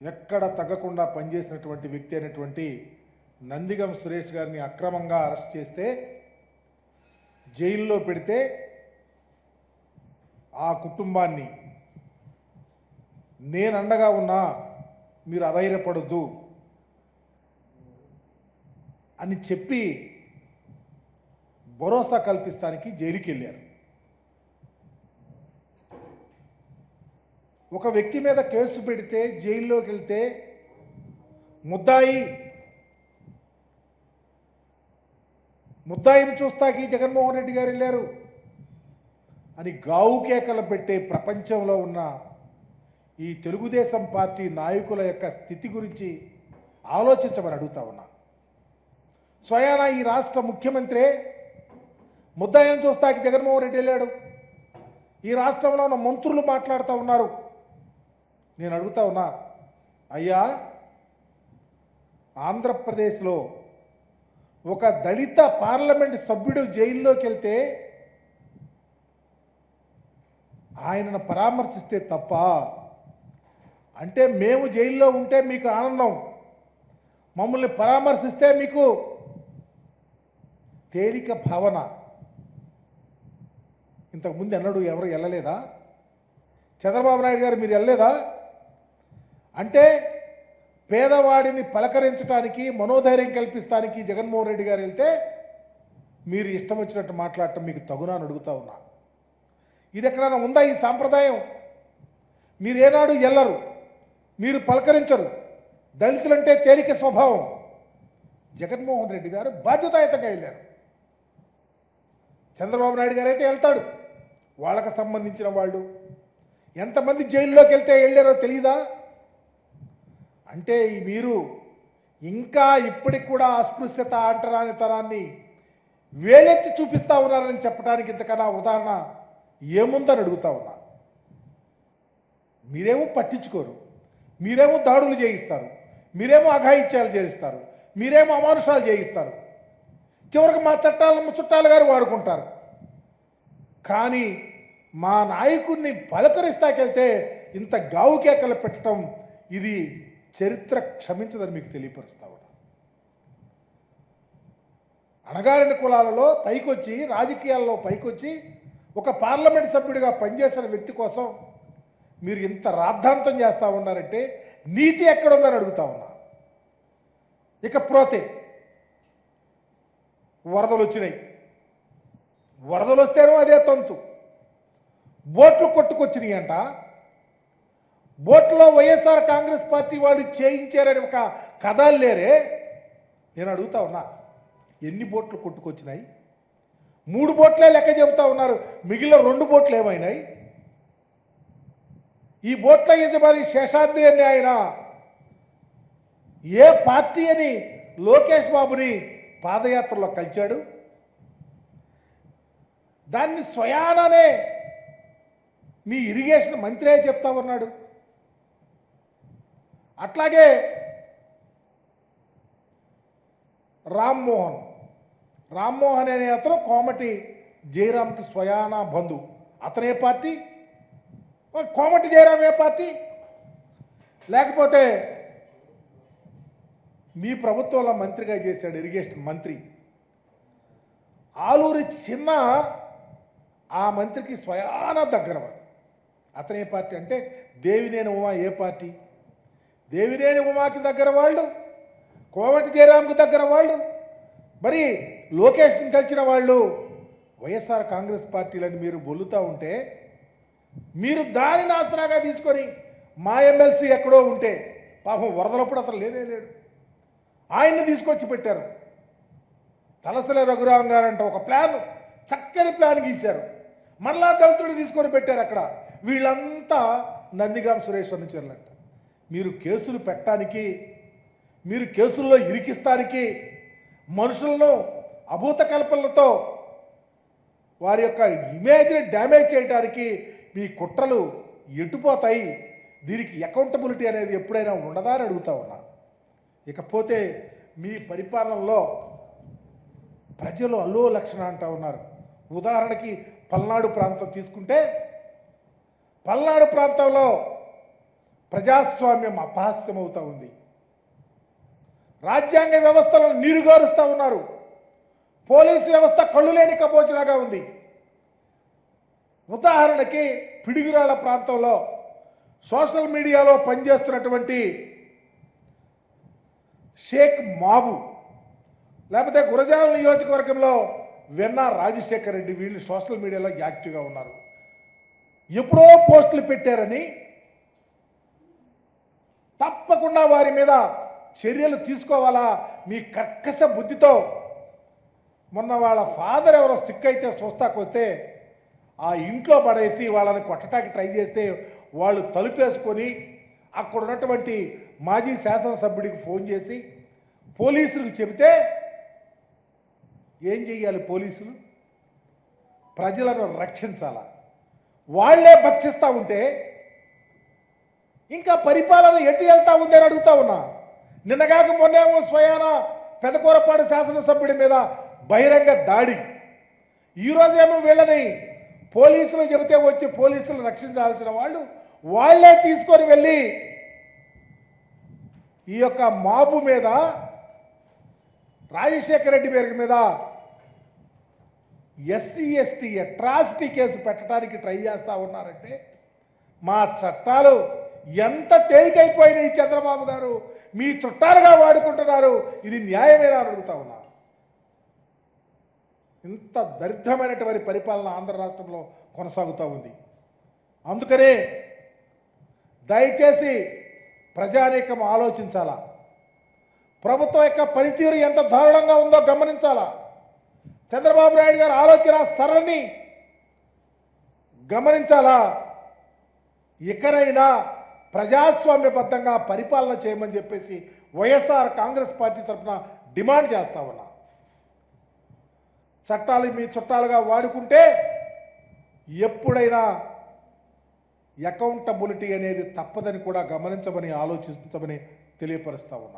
ఎక్కడ తగ్గకుండా పనిచేసినటువంటి వ్యక్తి అయినటువంటి నందిగం సురేష్ గారిని అక్రమంగా అరెస్ట్ చేస్తే జైల్లో పెడితే ఆ కుటుంబాన్ని నేను అండగా ఉన్నా మీరు అధైర్యపడొద్దు అని చెప్పి భరోసా కల్పిస్తానికి జైలుకి వెళ్ళారు ఒక వ్యక్తి మీద కేసు పెడితే జైల్లోకి వెళ్తే ముద్దాయి ముద్దాయిని చూస్తాకి జగన్మోహన్ రెడ్డి గారు వెళ్ళారు. అని గావు కేకలు పెట్టే ప్రపంచంలో ఉన్న ఈ తెలుగుదేశం పార్టీ నాయకుల యొక్క స్థితి గురించి ఆలోచించమని అడుగుతా ఉన్నా. స్వయాన ఈ రాష్ట్ర ముఖ్యమంత్రి ముద్దాయిని చూస్తాకి జగన్మోహన్ రెడ్డి వెళ్ళాడు. ఈ రాష్ట్రంలో ఉన్న మంత్రులు మాట్లాడుతూ ఉన్నారు. నేను అడుగుతా ఉన్నా అయ్యా ఆంధ్రప్రదేశ్లో ఒక దళిత పార్లమెంట్ సభ్యుడు జైల్లోకి వెళ్తే ఆయనను పరామర్శిస్తే తప్ప అంటే మేము జైల్లో ఉంటే మీకు ఆనందం మమ్మల్ని పరామర్శిస్తే మీకు తేలిక భావన. ఇంతకుముందు ఎన్నడూ ఎవరు వెళ్ళలేదా? చంద్రబాబు నాయుడు గారు మీరు వెళ్ళలేదా? అంటే పేదవాడిని పలకరించడానికి మనోధైర్యం కల్పిస్తానికి జగన్మోహన్ రెడ్డి గారు వెళ్తే మీరు ఇష్టం వచ్చినట్టు మాట్లాడటం మీకు తగునా అని అడుగుతా ఉన్నా. ఇది ఎక్కడైనా ఉందా ఈ సాంప్రదాయం? మీరు ఏనాడు మీరు పలకరించరు. దళితులంటే తేలిక స్వభావం. జగన్మోహన్ రెడ్డి గారు బాధ్యతాయుతంగా వెళ్ళారు. చంద్రబాబు నాయుడు గారు అయితే వెళ్తాడు. వాళ్ళకు సంబంధించిన వాళ్ళు. ఎంతమంది జైల్లోకి వెళ్తే వెళ్ళారో తెలియదా అంటే మీరు ఇంకా ఇప్పటికి కూడా అస్పృశ్యత అంటరానితనాన్ని వేలెత్తి చూపిస్తా ఉన్నారని చెప్పడానికి ఇంతకన్నా ఉదాహరణ ఏముందని అడుగుతా ఉన్నా. మీరేమో పట్టించుకోరు. మీరేమో దాడులు చేయిస్తారు. మీరేమో అఘాయిత్యాలు చేయిస్తారు. మీరేమో అమానుషాలు చేయిస్తారు. చివరికి మా చట్టాలను చుట్టాలు గారు వాడుకుంటారు. కానీ మా నాయకుడిని పలకరిస్తాకెళ్తే ఇంత గావుకేకలు పెట్టడం ఇది చరిత్ర క్షమించదని మీకు తెలియపరుస్తా ఉన్నా. అణగారిన కులాలలో పైకొచ్చి రాజకీయాల్లో పైకొచ్చి ఒక పార్లమెంట్ సభ్యుడిగా పనిచేసిన వ్యక్తి కోసం మీరు ఇంత రాద్ధాంతం చేస్తూ ఉన్నారంటే నీతి ఎక్కడుందని అడుగుతా ఉన్నా. ఇకపోతే వరదలు వచ్చినాయి. వరదలు వస్తేనో అదే తంతు. బోట్లు కొట్టుకొచ్చినాయి అంట బోట్లో వైఎస్ఆర్ కాంగ్రెస్ పార్టీ వాళ్ళు చేయించారని ఒక కథ లేరే. నేను అడుగుతా ఉన్నా ఎన్ని బోట్లు కొట్టుకొచ్చినాయి? మూడు బోట్లే లెక్క చెబుతా ఉన్నారు. మిగిలిన రెండు బోట్లు ఏమైనాయి? ఈ బోట్ల యజమాని శేషాద్రి అని ఆయన ఏ పార్టీ అని లోకేష్ బాబుని పాదయాత్రలో కలిచాడు? దాన్ని స్వయాననే మీ ఇరిగేషన్ మంత్రే చెప్తా ఉన్నాడు. అట్లాగే రామ్మోహన్. రామ్మోహన్ అనే అతను కోమటి జయరామ్కి స్వయాన బంధువు. అతనే పార్టీ? కోమటి జయరాం ఏ పార్టీ? లేకపోతే మీ ప్రభుత్వంలో మంత్రిగా చేశాడు ఇరిగేషన్ మంత్రి. ఆలూరి చిన్న ఆ మంత్రికి స్వయాన దగ్గర అతనే పార్టీ అంటే దేవినేని ఉమా ఏ పార్టీ? దేవిరేణి ఉమాకి దగ్గర వాళ్ళు కోమటి జయరాంకు దగ్గర వాళ్ళు మరి లోకేష్ని కలిసిన వాళ్ళు వైఎస్ఆర్ కాంగ్రెస్ పార్టీలని మీరు బొల్లుతూ ఉంటే మీరు దానిని ఆసరాగా తీసుకొని మా ఎమ్మెల్సీ ఎక్కడో ఉంటే పాపం వరదలప్పుడు అతను లేనే లేడు. ఆయన్ని తీసుకొచ్చి పెట్టారు. తలసల రఘురాం గారంట ఒక ప్లాన్ చక్కని ప్లాన్ గీశారు. మరలా దళితుడిని తీసుకొని పెట్టారు అక్కడ. వీళ్ళంతా నందిగాం సురేష్ వెళ్ళంట మీరు కేసులు పెట్టడానికి మీరు కేసుల్లో ఇరికిస్తానికి మనుషులను అభూత కల్పనలతో వారి యొక్క ఇమేజ్ని డ్యామేజ్ చేయడానికి మీ కుట్రలు ఎటుపోతాయి? దీనికి అకౌంటబిలిటీ అనేది ఎప్పుడైనా ఉండదా అని అడుగుతా ఉన్నా. ఇకపోతే మీ పరిపాలనలో ప్రజలు అల్లో లక్షణ అంటూ ఉన్నారు. ఉదాహరణకి పల్నాడు ప్రాంతం తీసుకుంటే పల్నాడు ప్రాంతంలో ప్రజాస్వామ్యం అపహాస్యమవుతూ ఉంది. రాజ్యాంగ వ్యవస్థలను నీరుగారుస్తూ ఉన్నారు. పోలీసు వ్యవస్థ కళ్ళు లేని కపోచలాగా ఉంది. ఉదాహరణకి పిడుగురాళ్ళ ప్రాంతంలో సోషల్ మీడియాలో పనిచేస్తున్నటువంటి షేక్ మాబు లేకపోతే గురజాల నియోజకవర్గంలో విన్న రాజశేఖర్ రెడ్డి వీళ్ళు సోషల్ మీడియాలో యాక్టివ్గా ఉన్నారు. ఎప్పుడో పోస్టులు పెట్టారని తప్పకుండా వారి మీద చర్యలు తీసుకోవాలా? మీ కర్కశ బుద్ధితో. మొన్న వాళ్ళ ఫాదర్ ఎవరో సిక్ అయితే చూస్తాకొస్తే ఆ ఇంట్లో పడేసి వాళ్ళని కొట్టడానికి ట్రై చేస్తే వాళ్ళు తలుపేసుకొని అక్కడ ఉన్నటువంటి మాజీ శాసనసభ్యుడికి ఫోన్ చేసి పోలీసులకు చెబితే ఏం చెయ్యాలి పోలీసులు? ప్రజలను రక్షించాలా? వాళ్ళే భక్షిస్తూ ఉంటే ఇంకా పరిపాలన ఎటు వెళ్తా ఉంది అని అడుగుతా ఉన్నా. నిన్నగాక మొన్నేమో స్వయాన పెదకూరపాడు శాసనసభ్యుడి మీద బహిరంగ దాడి. ఈరోజేమో వీళ్ళని పోలీసులు చెబితే వచ్చి పోలీసులు రక్షించాల్సిన వాళ్ళు వాళ్ళే తీసుకొని వెళ్ళి ఈ యొక్క మాబు మీద రాజశేఖర రెడ్డి పేరు మీద ఎస్సీ ఎస్టీ అట్రాసిటీ కేసు పెట్టడానికి ట్రై చేస్తా ఉన్నారంటే మా చట్టాలు ఎంత తేలికైపోయినాయి చంద్రబాబు గారు? మీ చుట్టాలుగా వాడుకుంటున్నారు. ఇది న్యాయమేనా అని అడుగుతా ఉన్నా. ఇంత దరిద్రమైనటువంటి పరిపాలన ఆంధ్ర రాష్ట్రంలో కొనసాగుతూ ఉంది. అందుకనే దయచేసి ప్రజానీకం ఆలోచించాలా? ప్రభుత్వం యొక్క పనితీరు ఎంత దారుణంగా ఉందో గమనించాలా? చంద్రబాబు నాయుడు గారి ఆలోచన సరళిని గమనించాలా? ఇకనైనా ప్రజాస్వామ్యబద్ధంగా పరిపాలన చేయమని చెప్పేసి వైఎస్ఆర్ కాంగ్రెస్ పార్టీ తరఫున డిమాండ్ చేస్తా ఉన్నా. చట్టాలు మీ చుట్టాలుగా వాడుకుంటే ఎప్పుడైనా అకౌంటబిలిటీ అనేది తప్పదని కూడా గమనించమని ఆలోచించమని తెలియపరుస్తా ఉన్నా.